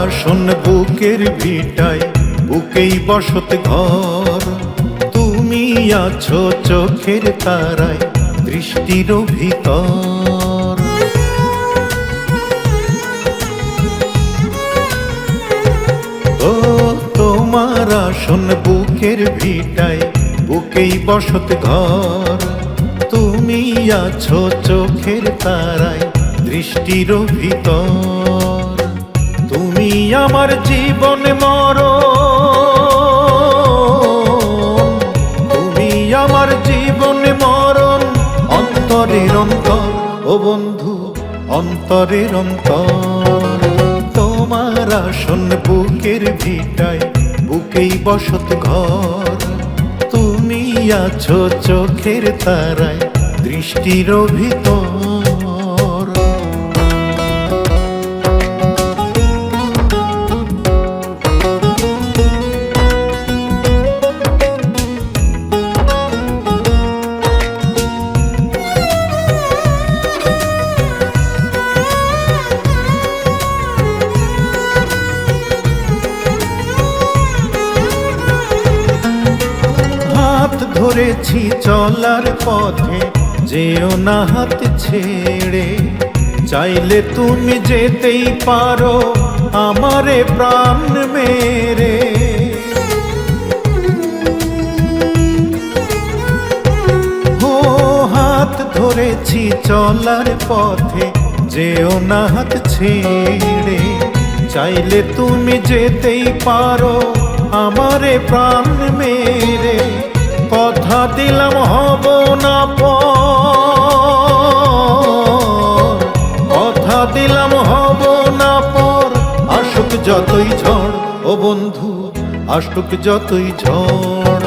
আসন বুকের ভিটায় বুকেই বসত ঘর। তুমি আছো চোখের তারায়, দৃষ্টির ভিতর। ও তোমার আসন বুকের ভিটায়, বুকেই বসত ঘর। তুমি আছো চোখের তারায়, দৃষ্টির ভিতর। তুমি আমার জীবন মর। তুমি আমার জীবন মরণ। অন্তরের অন্তর, ও বন্ধু, অন্তরের অন্তর। তোমার আসন বুকের ভিটায়, বুকেই বসত ঘর। তুমি আছো চোখের তারায়, দৃষ্টির ভিতর ধরেছি চলার পথে, যেও না হাত ছেড়ে। চাইলে তুমি যেতেই পারো, আমারে প্রাণ মেরে। ও হাত ধরেছি চলার পথে, যেও না হাত ছেড়ে। চাইলে তুমি যেতেই পারো, আমারে প্রাণ মেরে। কথা দিলাম, হব না পর। কথা দিলাম, হব না পর। আসুক যতই ঝড়, ও বন্ধু, আসুক যতই ঝড়।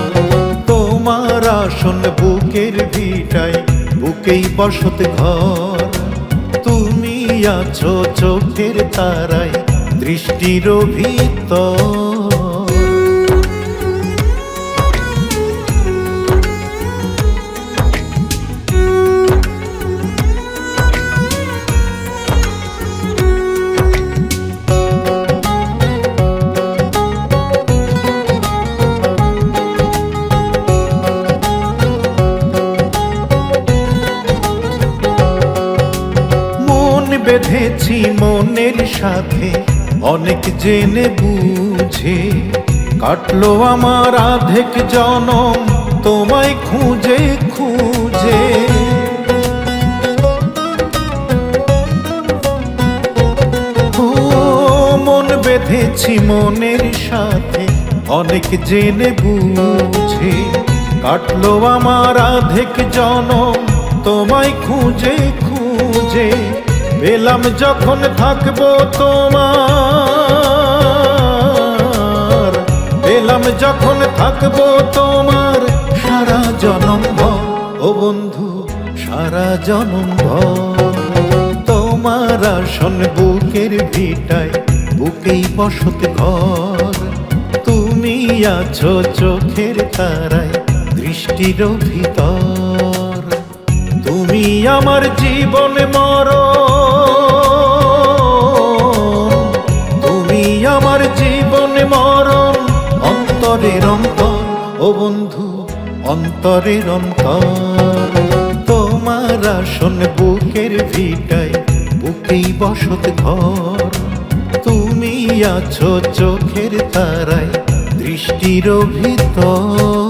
তোমার আসন বুকের ভিটায়, বুকেই বসত ঘর। তুমি আছো চোখের তারায়, দৃষ্টির ভিতর বেঁধেছি মনের সাথে, অনেক জেনে বুঝে। কাটলো আমার আধেক জনম, তোমায় খুঁজে খুঁজে। মন বেঁধেছি মনের সাথে, অনেক জেনে বুঝে। কাটলো আমার আধেক জনম, তোমায় খুঁজে খুঁজে। পেলাম যখন থাকব তোমার। এলাম যখন থাকব তোমার, সারা জনম ও বন্ধু, সারা জনম তোমার আসন বুকের ভিটায়, বুকেই বসত ঘর। তুমি আছো চোখের তারায়, দৃষ্টির ভিতর তুমি আমার জীবন মর ও বন্ধু, অন্তরের অন্তর, তোমার আসন বুকের ভিটায়, বুকেই বসত ঘর। তুমি আছো চোখের তারায়, দৃষ্টির ভিতর